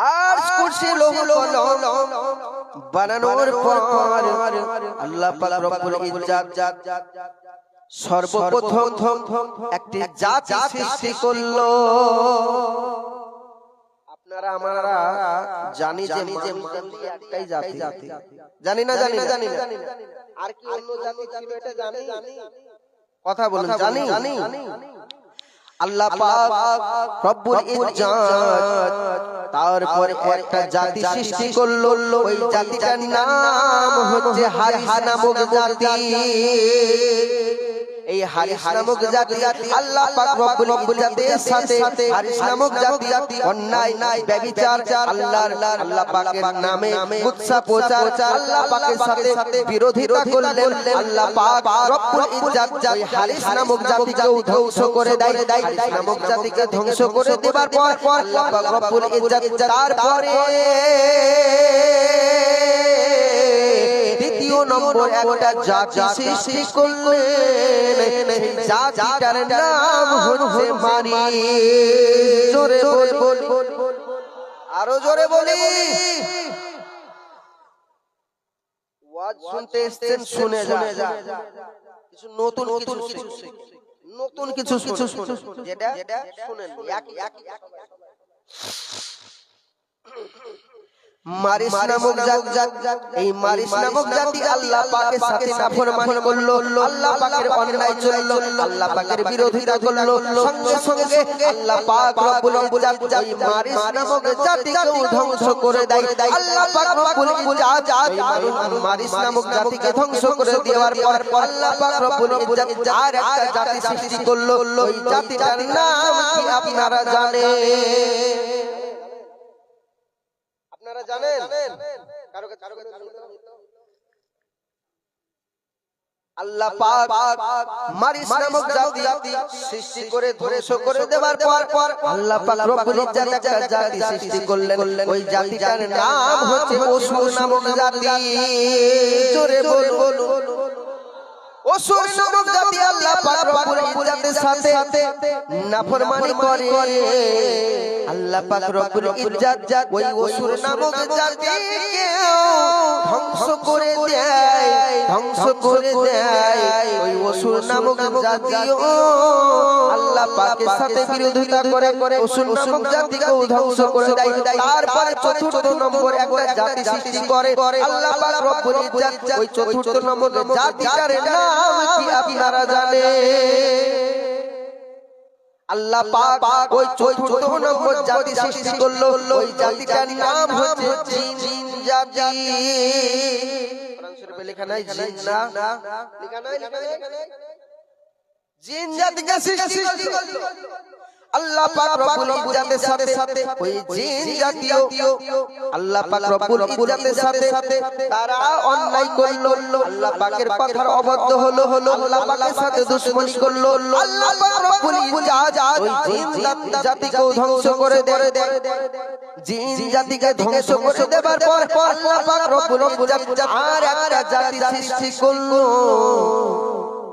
আর কুরসি লোহ কলম। বানানোর পর আল্লাহ পাক রব্বুল ইজ্জাত সর্বপ্রথম একটি জাতি সৃষ্টি করল। আপনারা আমরা জানি যে নিজে একটাই জাতি। জানি না জানি না জানি না। আর কি অন্য জাতি ছিল এটা জানি। কথা বলুন জানি। জানি। আল্লাহ পাক রব্বুল ইজ্জাত। তারপরে একটা জাতি সৃষ্টি করল। ওই জাতিটার নাম হচ্ছে হারিস নামক জাতি। এই হারিস নামক জাতি আল্লাহ পাক রব্বুল ইজ্জাতের সাথে হারিস নামক জাতি অন্যায় নাই ব্যভিচার আল্লাহর আল্লাহ পাকের নামে মুৎসা প্রচার আল্লাহ পাকের সাথে বিরোধিতা করলেন আল্লাহ পাক রব্বুল ইজ্জাত ওই হারিস নামক জাতিকেও ধ্বংস করে দেয় হারিস নামক জাতিকে ধ্বংস করে দেবার পর আল্লাহ পাক রব্বুল ইজ্জাত তারপরে নম্বর একটা জাতি সৃষ্টি করলেন। জাতিটার নাম হচ্ছে মারি জোরে বল আরও জোরে বলি। ওয়াজ শুনতে এসেছেন শুনে যা কিছু নতুন নতুন কিছু নতুন কিছু কিছু যেটা শুনেন একই একই মারিস নামক জাত এই মারিস নামক জাতি আল্লাহ পাকের সাথে নাফরমানি করল আল্লাহ পাকের অন্যায় চলল আল্লাহ পাকের বিরোধিতা করল সঙ্গে সঙ্গে আল্লাহ পাক রব্বুল ইজ্জাত এই মারিস নামক জাতিকে ধ্বংস করে দেয় আল্লাহ পাক রব্বুল ইজ্জাত মারিস নামক জাতিকে ধ্বংস করে দেওয়ার পর আল্লাহ পাক রব্বুল ইজ্জাত আর একটা জাতি সৃষ্টি করল ওই জাতিটার নাম কি আপনারা জানেন? আপনারা জানেন? কারও কারও আল্লাহ পাক মারিস নামক জাতি সৃষ্টি করে ধ্বংস করে দেওয়ার পর আল্লাহ পাক রব্বুল ইজ্জাত একটা জাতি সৃষ্টি করলেন। ওই জাতিটার নাম হচ্ছে অসুর নামক জাতি। জোরে বলুন। অসুর নামক জাতি আল্লাহ পাক রব্বুল ইজ্জাতের সাথে নাফরমানি করে। আল্লাহ পাক রব্বুল ইজ্জাত ওই অসুর নামক জাতিকে ধ্বংস করে দেয় ধ্বংস করে দেয়। ওই অসুর নামক জাতিও আল্লাহ পাকের সাথে বিরোধিতা করে করে অসুর নামক জাতিকেও ধ্বংস করে দেয়। তারপরে চতুর্থ নম্বর একটা জাতি সৃষ্টি করে। আল্লাহ পাক রব্বুল ইজ্জাত ওই চতুর্থ নম্বর জাতিটার নাম কি আপনারা জানেন? আল্লাহ পাক ওই চতুর্থ নম্বর জাতি সৃষ্টি করল। ওই জাতিটার নাম হচ্ছে জিন জাতি। লেখা নাই জিন না। লেখা নাই লেখা নাই। জিন জাতিকে সৃষ্টি করল। আল্লাহ পাক রব্বুল ইজ্জাতের সাথে সাথে ওই জিন জাতীয় আল্লাহ পাক রব্বুল ইজ্জাতের সাথে তারা অন্যায় করল আল্লাহ পাকের কথার অবদ্ধ হলো হলো আল্লাহ পাকের সাথে দুশমনি করল আল্লাহ পাক রব্বুল ইজ্জাত ওই জিন জাতিকেও ধ্বংস করে দেয় জিন জাতিকে ধ্বংস করে দেবার পর আল্লাহ পাক রব্বুল ইজ্জাত আর একটা জাতি সৃষ্টি করল।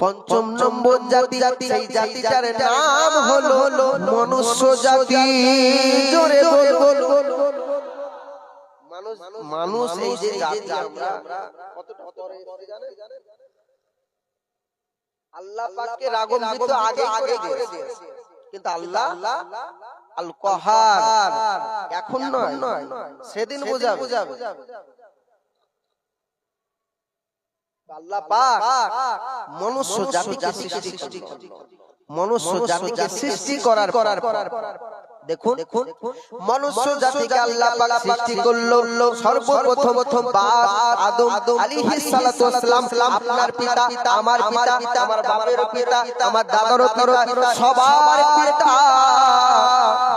পঞ্চম নম্বর জাতি জাতি সেই জাতিটার নাম হলো মনুষ্য জাতি। জোরে বল মানুষ মানুষ এই যে জাতি আমরা কতটা? আল্লাহ পাককে রাগম্বিত আগে আগে করে দিয়েছে। কিন্তু আল্লাহ আল কহার এখন নয়। সেদিন বোঝাবে। আল্লাহ পাক মনুষ্য জাতিকে সৃষ্টি করল। মনুষ্য জাতিকে সৃষ্টি করার করার দেখুন দেখুন মনুষ্য জাতিকে আল্লাহ পাক সৃষ্টি করল। সর্বপ্রথম প্রথম বাপ আদম আলাইহিস সালাতু ওয়াসসালাম আপনার পিতা আমার পিতা আমার বাপের পিতা আমার দাদারও পিতা সবার পিতা।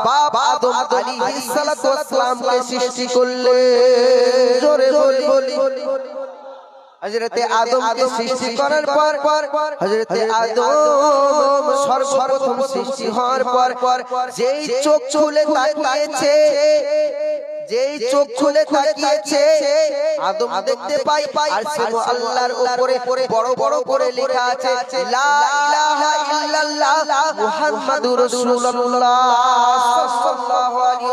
বাপ আদম আলাইহিস সালাতু ওয়াসসালামকে সৃষ্টি করলেন জোরে বলি। হজরতে আদমকে সৃষ্টি করার পর পর হজরতে আদম সর্বপ্রথম সৃষ্টি হওয়ার পর পর যেই চোখ খুলে তাকিয়েছে যেই চোখ খুলে তাকিয়েছে আদম দেখতে পাই পাই আর সে আল্লাহর উপরে বড় বড় করে লেখা আছে লা ইলাহা ইল্লাল্লাহ মুহাম্মাদুর রাসূলুল্লাহ সাল্লাল্লাহু আলাইহি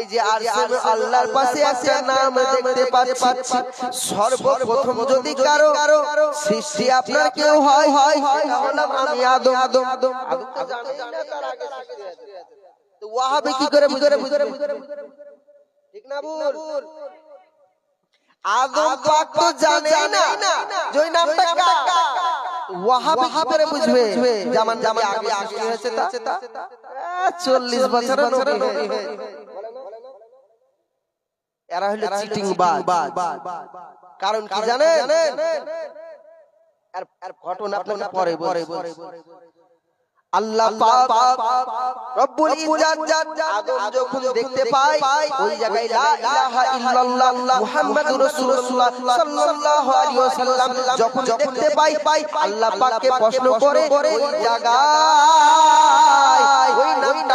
এই যে আল্লাহর পাশে একটা নাম দেখতে পাচ্ছি। সর্বপ্রথম যদি কারও সৃষ্টি আপনার কেউ হয় হয় আমি আদম। আদম। আদম আগে ওয়াহাবি কি করে বুঝবে? ঠিক না বুল আদম পাক তো জানে না। যে নামটা ওয়াহাবি কি করে বুঝবে? জামান জামান আগে সৃষ্টি হয়েছে তা? চল্লিশ বছরের নবী। হয়ে এরা হলো চিটিং বাজ। কারণ কি জানেন? আর ঘটনা আপনাকে পরে পরে আল্লাহ পাক রব্বুল ইজ্জাত আদম যখন দেখতে পায় ওই জায়গায় লা ইলাহা ইল্লাল্লাহ মুহাম্মাদুর রাসূলুল্লাহ সাল্লাল্লাহু আলাইহি ওয়াসাল্লাম যখন দেখতে পায় আল্লাহ পাককে প্রশ্ন করে ওই জায়গায়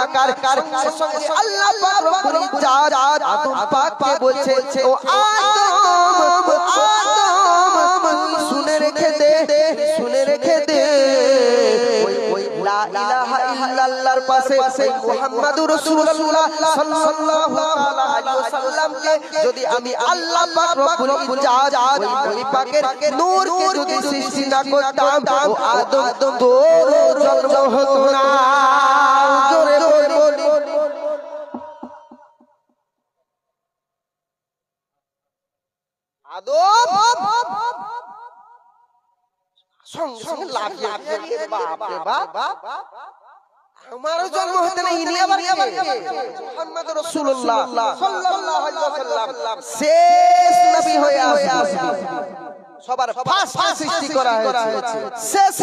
ওই নামটা কার কার সঙ্গে সঙ্গে আল্লাহ পাক রব্বুল ইজ্জাত আদম পাককে বলছে ও আদম আদম শুনে রেখে দে শুনে রেখে দে। ওই ওই লা ইলাহা ইল্লাল্লাহর পাশে সেই মুহাম্মাদুর রাসূলুল্লাহ সাল্লাল্লাহু আলাইহি ওয়াসাল্লামকে যদি আমি আল্লাহ পাক রব্বুল ইজ্জাত ওই ওই পাকের নূরকে যদি সৃষ্টি না করতাম ও আদম তোর জন্ম হতো না। আদম সঙ্গে সঙ্গে লাফিয়ে লাফিয়ে বাপ রে বাপ। আমারও জন্ম হতে না ইনি আবার মুহাম্মদ রাসূলুল্লাহ সাল্লাল্লাহু আলাইহি ওয়াসাল্লাম। শেষ নবী হয়ে আসবে। সবার ফার্স্ট সৃষ্টি করা হয়েছে। শেষ